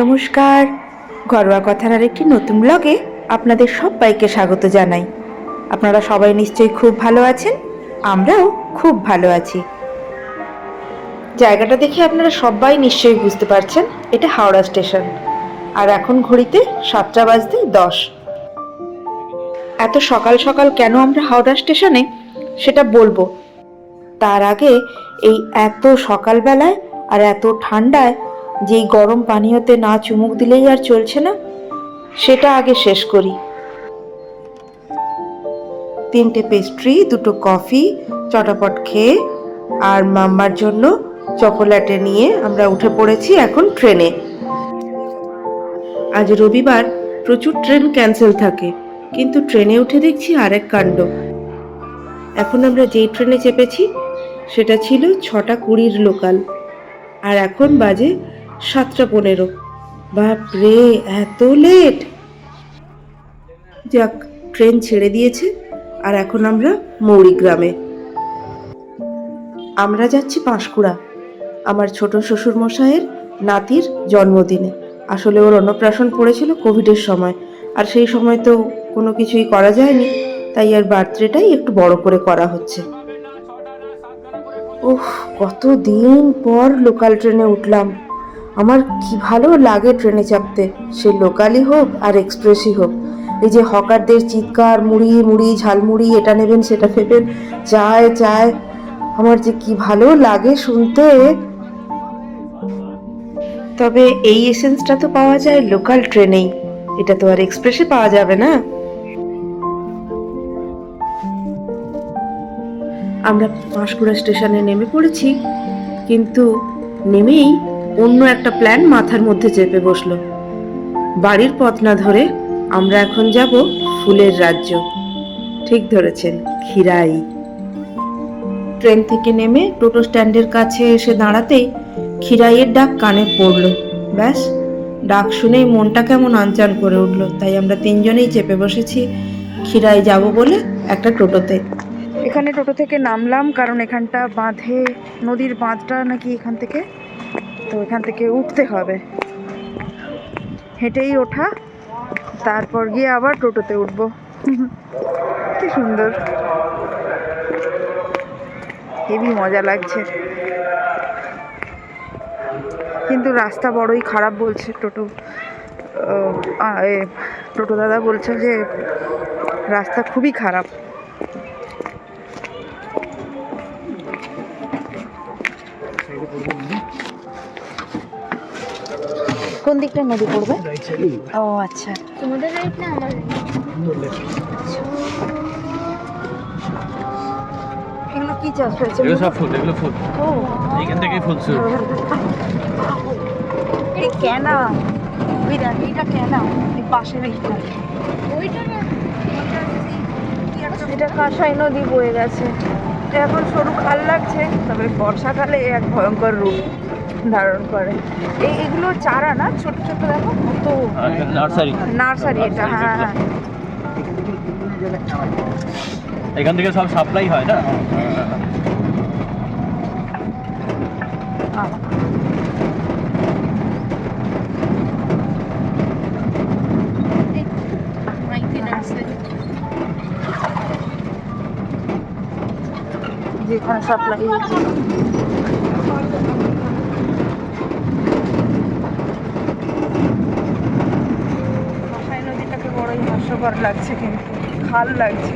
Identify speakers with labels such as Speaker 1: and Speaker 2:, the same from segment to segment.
Speaker 1: নমস্কার। ঘরোয়া কথার আরেকটি নতুন ব্লগে আপনাদের সবাইকে স্বাগত জানাই। আপনারা সবাই নিশ্চয়ই খুব ভালো আছেন, আমরাও খুব ভালো আছি। জায়গাটা দেখে আপনারা সবাই নিশ্চয়ই বুঝতে পারছেন, এটা হাওড়া স্টেশন। আর এখন ঘড়িতে সাতটা বাজতে দশ। এত সকাল সকাল কেন আমরা হাওড়া স্টেশনে, সেটা বলব। তার আগে এই এত সকালবেলায় আর এত ঠান্ডায় যেই গরম পানীয়তে না চুমুক দিলেই আর চলছে না, সেটা আগে শেষ করি। তিনটে পেস্ট্রি দুটো কফি চটাপট খেয়ে, আর মাম্মার জন্য চকোলেটে নিয়ে আমরা উঠে পড়েছি এখন ট্রেনে আজ রবিবার প্রচুর ট্রেন ক্যান্সেল থাকে, কিন্তু ট্রেনে উঠে দেখছি আরেক কাণ্ড। এখন আমরা যেই ট্রেনে চেপেছি, সেটা ছিল ছটা কুড়ির লোকাল আর এখন বাজে সাতটা পনেরো। বাপরে এত লেট যাক ট্রেন ছেড়ে দিয়েছে, আর এখন আমরা মৌরিগ্রামে। আমরা যাচ্ছি পাঁশকুড়া, আমার ছোট শ্বশুর মশাইয়ের নাতির জন্মদিনে। আসলে ওর অন্নপ্রাশন পড়েছিল কোভিডের সময়, আর সেই সময় তো কোনো কিছুই করা যায়নি, তাই আর বার্থডেটাই একটু বড় করে করা হচ্ছে। ওহ কত দিন পর লোকাল ট্রেনে উঠলাম। আমার কি ভালো লাগে ট্রেনে চাপতে। সে লোকালই হোক আর এক্সপ্রেসই হোক। এই যে হকারদের চিৎকার মুড়ি মুড়ি ঝালমুড়ি এটা নেবেন, সেটা নেবেন, চায় চায়, আমার যে কি ভালো লাগে শুনতে। তবে এই এসেন্সটা তো পাওয়া যায় লোকাল ট্রেনেই। এটা তো আর এক্সপ্রেসে পাওয়া যাবে না। আমরা পাঁশকুড়া স্টেশনে নেমে পড়েছি, কিন্তু নেমেই অন্য একটা প্ল্যান মাথার মধ্যে চেপে বসল। বাড়ির পথ না ধরে আমরা এখন যাব ফুলের রাজ্য। ঠিক ধরেছেন খিরাই ট্রেন থেকে নেমে টোটো স্ট্যান্ডের কাছে এসে দাঁড়াতেই খিরাইয়ের ডাক কানে পড়ল। ব্যাস, ডাক শুনেই মনটা কেমন আনচান করে উঠল। তাই আমরা তিনজনেই চেপে বসেছি খিরাই যাব বলে একটা টোটোতে। এখানে টোটো থেকে নামলাম, কারণ এখানটা বাঁধে, নদীর বাঁধটা নাকি এখান থেকে? তো এখান থেকে উঠতে হবে। হেঁটেই ওঠা, তারপর গিয়ে আবার টোটোতে উঠবো। কি সুন্দর। হেবি মজা লাগছে। কিন্তু রাস্তা বড়ই খারাপ বলছে টোটো। টোটো দাদা বলছে যে, রাস্তা খুবই খারাপ। কোন দিকটা নদী পড়বে? ও আচ্ছা।
Speaker 2: তোমাদের রাইট না আমার?
Speaker 1: এগুলো কি চাষ হয়েছে?
Speaker 3: এগুলো সব ফুল এগুলো ফুল।
Speaker 1: ও।
Speaker 3: এখান থেকেই ফুল শুরু।
Speaker 1: এই কেনা। ওই দেখ এইটা কেনা। এই পাশের এইটা।
Speaker 2: ওইটা না।
Speaker 1: এটা কাঁসাই নদী বয়ে গেছে। এটা এখন সরু খাল লাগছে তবে বর্ষাকালে এক ভয়ঙ্কর রূপ। ধারণ করে। এই এগুলো চারা না ছোট ছোট দেখো কত
Speaker 3: নার্সারি।
Speaker 1: নার্সারি এটা হ্যাঁ হ্যাঁ
Speaker 3: এখান থেকে সব সাপ্লাই হয় না?
Speaker 1: হ্যাঁ। যেখানে সাপ্লাই হাস্যকর লাগছে কিন্তু, খাল লাগছে।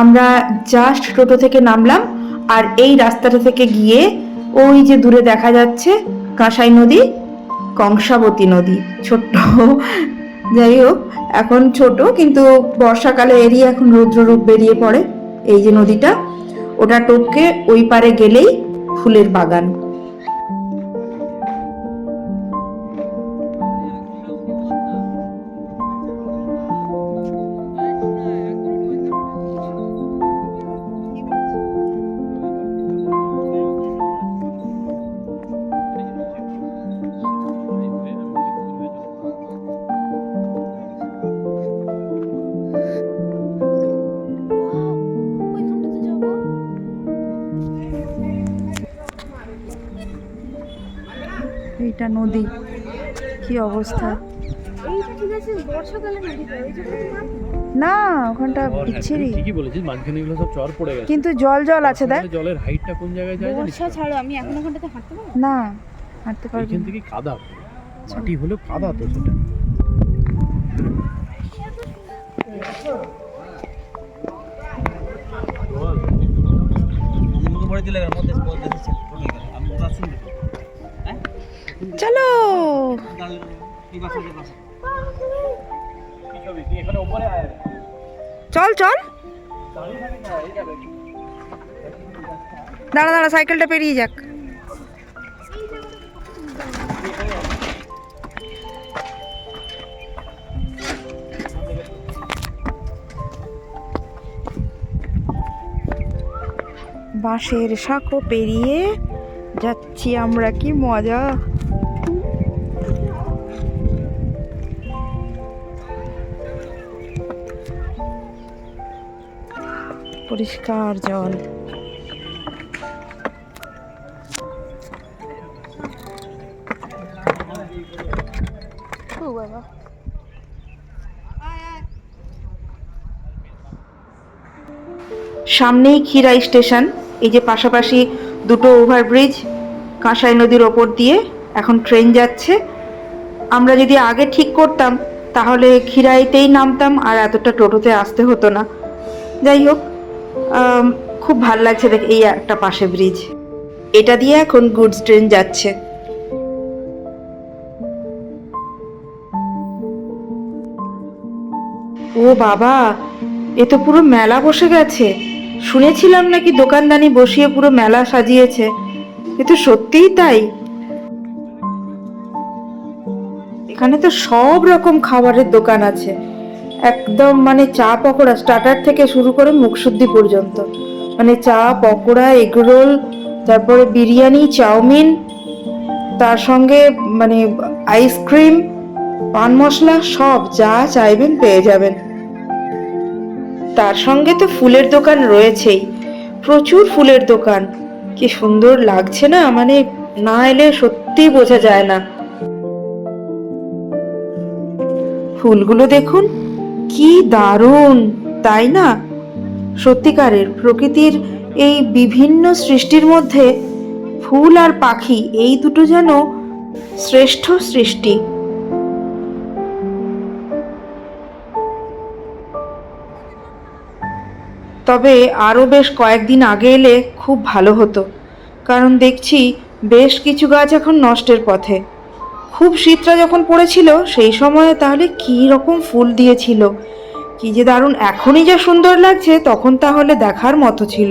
Speaker 1: আমরা জাস্ট টোটো থেকে নামলাম, আর এই রাস্তাটা থেকে গিয়ে ওই যে দূরে দেখা যাচ্ছে কাঁসাই নদী, কংসাবতী নদী। ছোট্ট, যাই হোক, এখন ছোট, কিন্তু বর্ষাকালে এরই এখন রৌদ্ররূপ বেরিয়ে পড়ে এই যে নদীটা। ওটা টপকে ওই পারে গেলেই ফুলের বাগান।
Speaker 4: নদী। কি অবস্থা?
Speaker 2: ঠিক আছে বর্ষাকালে নদী হয় এই জন্য
Speaker 4: না ওখানটা বিচ্ছিরি।
Speaker 3: ঠিকই বলেছিস মাঝখানে এগুলো সব চর পড়ে গেছে।
Speaker 4: কিন্তু জল জল আছে দেখ।
Speaker 3: জলের হাইটটা কোন জায়গায় যায় জানিস
Speaker 2: বর্ষা ছাড়ো আমি এখন ওখানটাতে হাঁটতে পারব?
Speaker 4: না হাঁটতে পারবি
Speaker 3: এইখান
Speaker 4: না।
Speaker 3: থেকে কাদা। মাটি হলেও কাদা তো সেটা।
Speaker 4: চলো। চল চল। দাঁড়া দাঁড়া, সাইকেলটা পেরিয়ে যাক। বাঁশের শাঁখো পেরিয়ে যাচ্ছি আমরা, কি মজা। পরিষ্কার জল।
Speaker 1: সামনেই খিরাই স্টেশন এই যে পাশাপাশি দুটো ওভারব্রিজ কাঁসাই নদীর ওপর দিয়ে এখন ট্রেন যাচ্ছে। আমরা যদি আগে ঠিক করতাম তাহলে খিরাইতেই নামতাম আর এতটা টোটোতে আসতে হতো না। যাই হোক খুব ভালো লাগছে দেখ এই একটা পাশে ব্রিজ এটা দিয়ে এখন গুডস ট্রেন যাচ্ছে। ও বাবা, এ তো পুরো মেলা বসে গেছে। শুনেছিলাম নাকি দোকানদানি বসিয়ে পুরো মেলা সাজিয়েছে। এ তো সত্যিই তাই। এখানে তো সব রকম খাবারের দোকান আছে। একদম মানে চা পকোড়া স্টার্টার থেকে শুরু করে মুখশুদ্ধি পর্যন্ত। মানে চা, পকোড়া এগরোল তারপরে বিরিয়ানি, চাউমিন, তার সঙ্গে মানে আইসক্রিম পান মশলা, সব যা চাইবেন পেয়ে যাবেন। তার সঙ্গে তো ফুলের দোকান রয়েছেই। প্রচুর ফুলের দোকান। কি সুন্দর লাগছে না? মানে না এলে সত্যি বোঝা যায় না। ফুলগুলো দেখুন। কি দারুণ, তাই না? সত্যিকারের প্রকৃতির এই বিভিন্ন সৃষ্টির মধ্যে ফুল আর পাখি এই দুটো যেন শ্রেষ্ঠ সৃষ্টি। তবে আরও বেশ কয়েকদিন আগে এলে খুব ভালো হতো, কারণ দেখছি বেশ কিছু গাছ এখন নষ্টের পথে। খুব শীতটা যখন পড়েছিল, সেই সময়ে তাহলে কী রকম ফুল দিয়েছিল? কি যে দারুণ, এখনই যা সুন্দর লাগছে, তখন তাহলে দেখার মতো ছিল।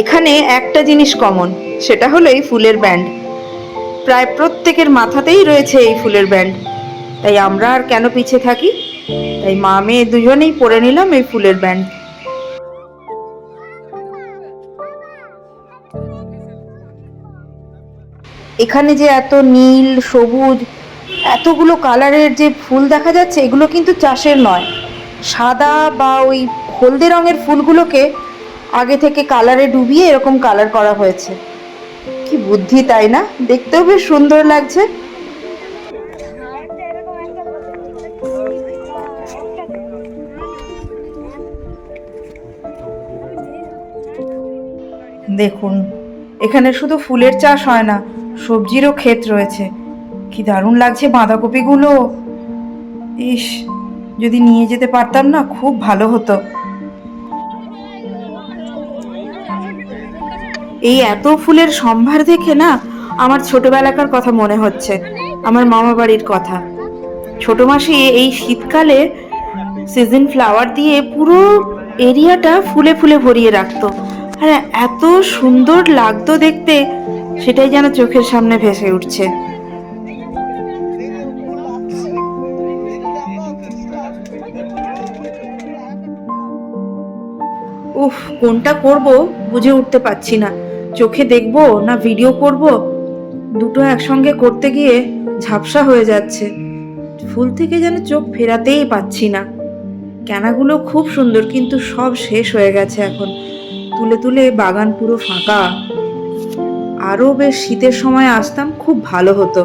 Speaker 1: এখানে একটা জিনিস কমন সেটা হলো এই ফুলের ব্যান্ড প্রায় প্রত্যেকের মাথাতেই রয়েছে এই ফুলের ব্যান্ড তাই আমরা আর কেন পিছিয়ে থাকি? তাই মা মেয়ে দুজনেই পরে নিলাম এই ফুলের ব্যান্ড এখানে যে এত নীল, সবুজ, এতগুলো কালারের যে ফুল দেখা যাচ্ছে, এগুলো কিন্তু চাষের নয়। সাদা বা ওই হলদে রঙের ফুলগুলোকে আগে থেকে কালারে ডুবিয়ে এরকম কালার করা হয়েছে। কি বুদ্ধি, তাই না? দেখতেও বেশ সুন্দর লাগছে। দেখুন, এখানে শুধু ফুলের চাষ হয় না, সবজিরও ক্ষেত রয়েছে। কি দারুণ লাগছে বাঁধাকপিগুলো। ইস, যদি নিয়ে যেতে পারতাম না, খুব ভালো হতো। এই এত ফুলের সম্ভার দেখে না আমার ছোটবেলাকার কথা মনে হচ্ছে, আমার মামা বাড়ির কথা। ছোট মাসি এই শীতকালে সিজন ফ্লাওয়ার দিয়ে পুরো এরিয়াটা ফুলে ফুলে ভরিয়ে রাখতো। আর এত সুন্দর লাগতো দেখতে, সেটাই যেন চোখের সামনে ভেসে উঠছে। উফ, কোনটা করব বুঝে উঠতে পারছি না। চোখে দেখব না ভিডিও করব? দুটো একসঙ্গে করতে গিয়ে ঝাপসা হয়ে যাচ্ছে। ফুল থেকে যেন চোখ ফেরাতেই পাচ্ছি না। কেনাগুলো খুব সুন্দর, কিন্তু সব শেষ হয়ে গেছে এখন। তুলে তুলে বাগান পুরো ফাঁকা। আরও বেশ শীতের সময় আসতাম, খুব ভালো হতো।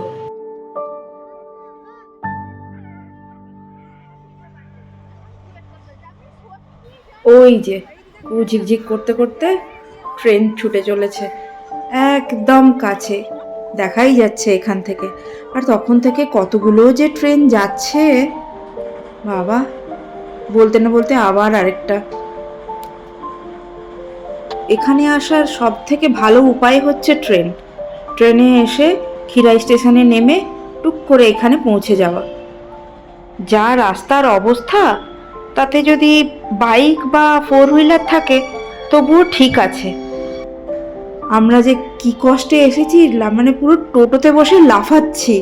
Speaker 1: ওই যে কু ঝিকঝিক করতে করতে ট্রেন ছুটে চলেছে। একদম কাছে। দেখাই যাচ্ছে এখান থেকে। আর তখন থেকে কতগুলো যে ট্রেন যাচ্ছে, বাবা! বলতে না বলতে আবার আরেকটা। এখানে আসার সব থেকে ভালো উপায় হচ্ছে ট্রেন। ট্রেনে এসে খিরাই স্টেশনে নেমে টুক করে এখানে পৌঁছে যাওয়া। যা রাস্তার অবস্থা, তাতে যদি বাইক বা ফোর হুইলার থাকে, তবুও ঠিক আছে। আমরা যে কি কষ্টে এসেছি মানে পুরো টোটোতে বসে লাফাচ্ছি।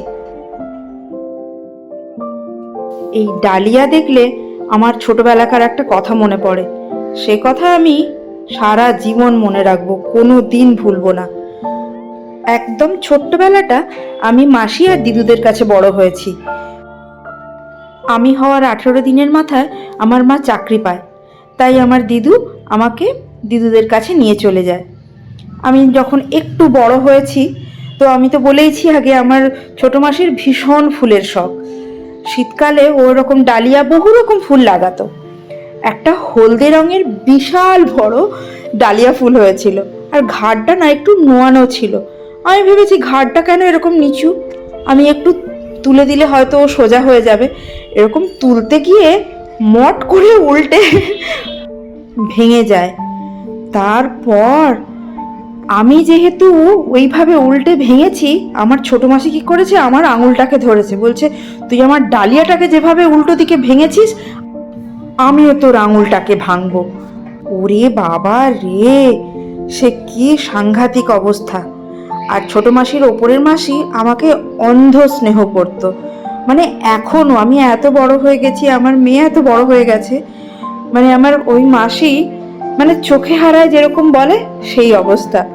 Speaker 1: এই ডালিয়া দেখলে আমার ছোটবেলাকার একটা কথা মনে পড়ে। সে কথা আমি সারা জীবন মনে রাখব, কোনো দিন ভুলবো না। একদম ছোট্টবেলাটা আমি মাসি আর দিদুদের কাছে বড় হয়েছি। আমি হওয়ার আঠেরো দিনের মাথায় আমার মা চাকরি পায়। তাই আমার দিদু আমাকে দিদুদের কাছে নিয়ে চলে যায়। আমি যখন একটু বড় হয়েছি, তো আমি তো বলেইছি আগে আমার ছোট মাসির ভীষণ ফুলের শখ। শীতকালে ওরকম ডালিয়া বহু রকম ফুল লাগাতো। একটা হলদে রঙের বিশাল বড় ডালিয়া ফুল হয়েছিল, আর ঘাটটা না একটু নোয়ানো ছিল। আমি ভেবেছি ঘাটটা কেন এরকম নিচু? আমি একটু তুলে দিলে হয়তো ও সোজা হয়ে যাবে। এরকম তুলতে গিয়ে মট করে উল্টে ভেঙে যায়। তারপর আমি যেহেতু ওইভাবে উল্টে ভেঙেছি, আমার ছোট মাসি কি করেছে? আমার আঙুলটাকে ধরেছে। বলছে, তুই আমার ডালিয়াটাকে যেভাবে উল্টো দিকে ভেঙেছিস, আমিও তোর আঙুলটাকে ভাঙবো। ওরে বাবা রে, সে কি সাংঘাতিক অবস্থা। আর ছোট মাসির ওপরের মাসি আমাকে অন্ধ স্নেহ করত। মানে এখনও আমি এত বড় হয়ে গেছি, আমার মেয়ে এত বড় হয়ে গেছে মানে আমার ওই মাসি মানে চোখে হারায় যেরকম বলে, সেই অবস্থা।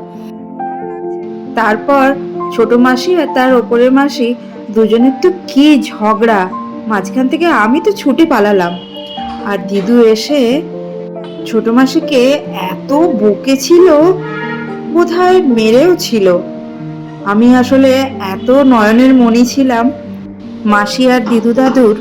Speaker 1: তারপর ছোট মাসি আর তার ওপরের মাসি দুজনের তো কি ঝগড়া। মাঝখান থেকে আমি তো ছুটে পালালাম। আর দিদু এসে ছোট মাসিকে এত বকেছিল বোধহয় মেরেও ছিল। আমি আসলে এত নয়নের মণি ছিলাম, মাসি আর দিদু দাদুর।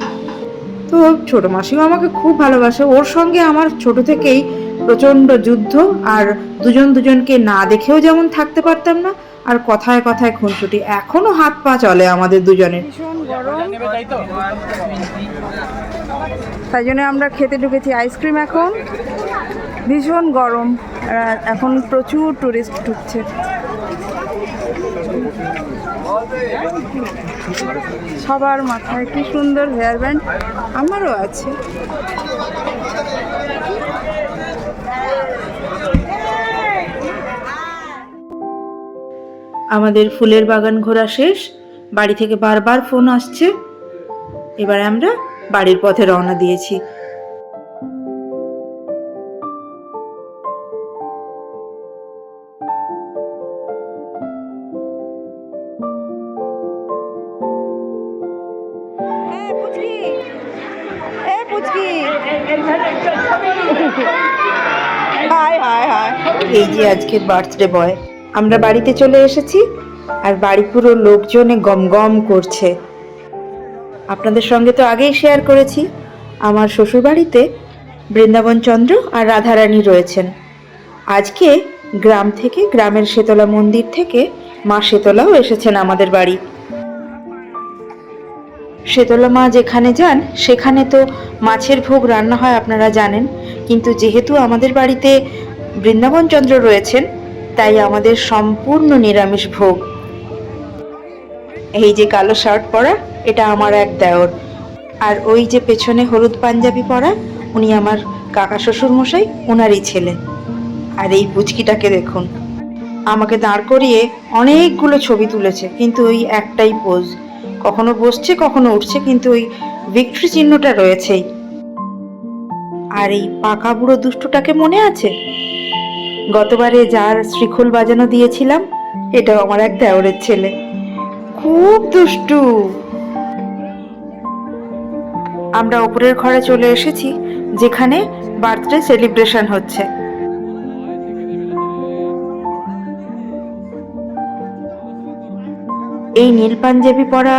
Speaker 1: তো ছোট মাসিও আমাকে খুব ভালোবাসে। ওর সঙ্গে আমার ছোট থেকেই প্রচণ্ড যুদ্ধ আর দুজন দুজনকে না দেখেও যেমন থাকতে পারতাম না আর কথায় কথায় খুনসুটি এখনও হাত পা চলে আমাদের দুজনের।
Speaker 4: গরম। তাই জন্য আমরা খেতে ঢুকেছি আইসক্রিম এখন। ভীষণ গরম। আর এখন প্রচুর টুরিস্ট ঢুকছে। সবার মাথায় কি সুন্দর হেয়ার ব্যান্ড? আমারও আছে।
Speaker 1: আমাদের ফুলের বাগান ঘোরা শেষ। বাড়ি থেকে বারবার ফোন আসছে। এবার আমরা বাড়ির পথে রওনা দিয়েছি।
Speaker 4: High high high.
Speaker 1: এই যে আজকে বার্থডে বয়। আমরা বাড়িতে চলে এসেছি আর বাড়ি পুরো লোকজনে গম গম করছে। আপনাদের সঙ্গে তো আগেই শেয়ার করেছি, আমার শ্বশুরবাড়িতে বৃন্দাবন চন্দ্র আর রাধারানী রয়েছেন। আজকে গ্রাম থেকে, গ্রামের শেতলা মন্দির থেকে মা শেতলাও এসেছেন আমাদের বাড়ি। শেতলা মা যেখানে যান, সেখানে তো মাছের ভোগ রান্না হয় আপনারা জানেন, কিন্তু যেহেতু আমাদের বাড়িতে বৃন্দাবন চন্দ্র রয়েছেন তাই আমাদের সম্পূর্ণ নিরামিষ ভোগ। এই যে কালো শার্ট পরা, এটা আমার এক দেওর। আর ওই যে পেছনে হলুদ পাঞ্জাবি পরা, উনি আমার কাকা শ্বশুর মশাই ওনারই ছেলে। আর এই পুচকিটাকে দেখুন। আমাকে দাঁড় করিয়ে অনেকগুলো ছবি তুলেছে, কিন্তু ওই একটাই পোজ। কখনো বসছে, কখনো উঠছে, কিন্তু ওই ভিক্টরি চিহ্নটা রয়েছেই। আর এই পাকা বুড়ো দুষ্টটাকে মনে আছে? গতবারে যার শ্রীখোল বাজানো দিয়েছিলাম, এটাও আমার এক দেওরের ছেলে। খুব দুষ্টু। আমরা ওপরের ঘরে চলে এসেছি, যেখানে বার্থডে সেলিব্রেশন হচ্ছে। এই নীল পাঞ্জাবি পরা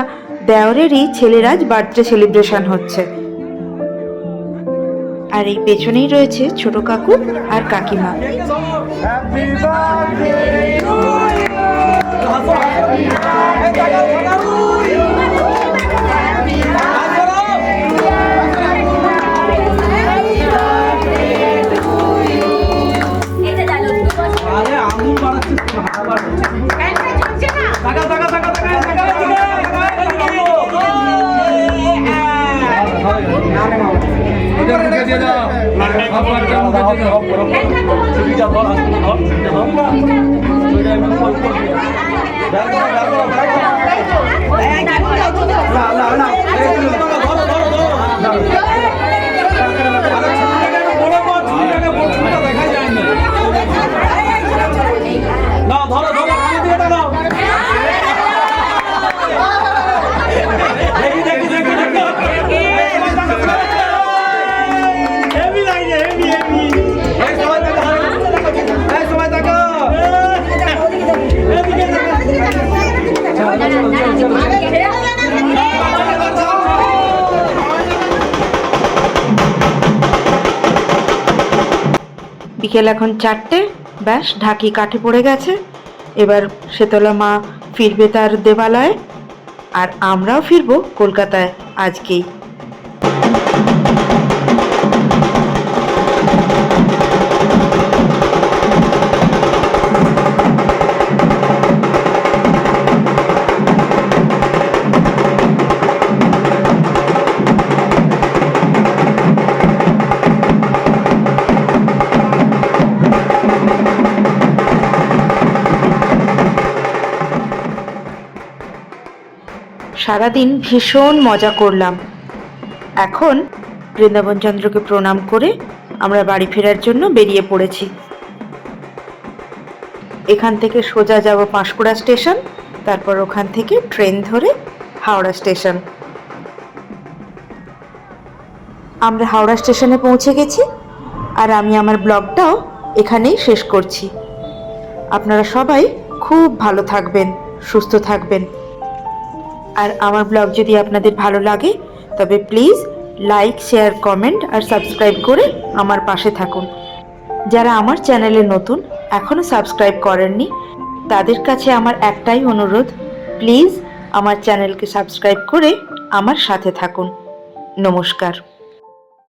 Speaker 1: দেওরেরই ছেলের আজ বার্থডে সেলিব্রেশন হচ্ছে। আর এই পেছনেই রয়েছে ছোট কাকু আর কাকিমা। না ধরো ধরো দিয়ে দাও বিকেল এখন চারটে, ব্যাস, ঢাকি কাঠে পড়ে গেছে। এবার শীতলা মা ফিরবে তার দেবালয়ে আর আমরাও ফিরবো কলকাতায় আজকেই। সারাদিন ভীষণ মজা করলাম। এখন বৃন্দাবন চন্দ্রকে প্রণাম করে আমরা বাড়ি ফেরার জন্য বেরিয়ে পড়েছি। এখান থেকে সোজা যাব পাঁশকুড়া স্টেশন, তারপর ওখান থেকে ট্রেন ধরে হাওড়া স্টেশন। আমরা হাওড়া স্টেশনে পৌঁছে গেছি আর আমি আমার ব্লগটাও এখানেই শেষ করছি। আপনারা সবাই খুব ভালো থাকবেন, সুস্থ থাকবেন। আর আমার ব্লগ যদি আপনাদের ভালো লাগে, তবে প্লিজ লাইক, শেয়ার, কমেন্ট আর সাবস্ক্রাইব করে আমার পাশে থাকুন। যারা আমার চ্যানেলে নতুন এখনও সাবস্ক্রাইব করেননি, তাদের কাছে আমার একটাই অনুরোধ, প্লিজ আমার চ্যানেলকে সাবস্ক্রাইব করে আমার সাথে থাকুন। নমস্কার।